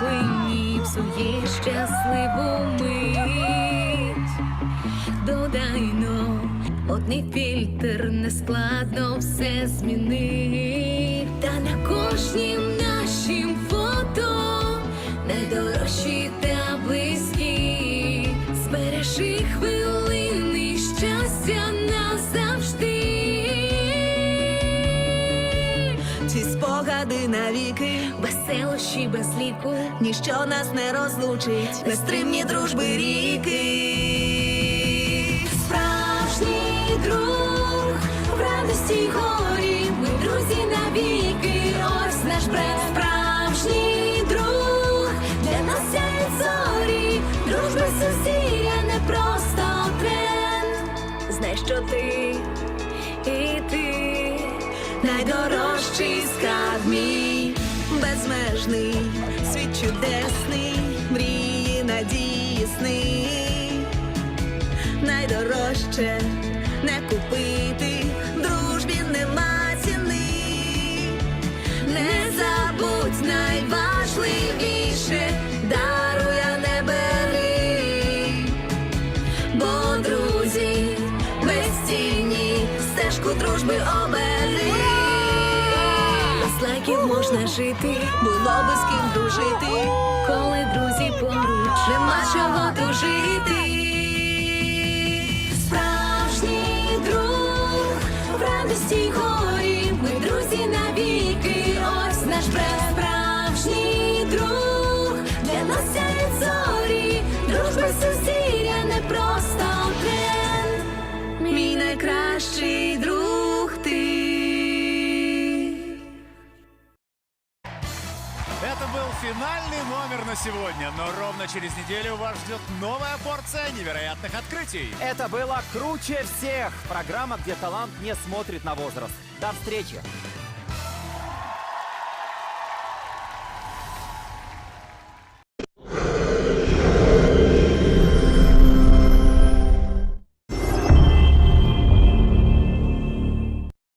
клині псує щасливу мить. Додайно, одний фільтр нескладно все змінить. Та на кожнім нашім фото найдорожчі та близькі. Збережи хвилини Ці спогади навіки, Веселощі без ліку. ніщо нас не розлучить, нестримні дружби ріки. Справжній друг. В радості горі, ми друзі навіки, ось наш бренд. Справжній друг. Для нас сяють зорі, дружба сусія Найдорожчий скарб мій, безмежний, світ чудесний, мрії, надії, сни. Найдорожче не купити, дружбі нема ціни. Не забудь найважливіше, даруя не бери, бо друзі безцінні стежку дружби обери. Можна жити, Було би з ким дружити, коли друзі поруч. нема чого тужити. Справжній друг в радості горі, ми друзі навіки, ось наш бренд. Справжній друг для нас сяють зорі, дружба сусідя не просто тренд. Мій найкращий Это был финальный номер на сегодня, но ровно через неделю вас ждет новая порция невероятных открытий. Это было круче всех. Программа, где талант не смотрит на возраст. До встречи.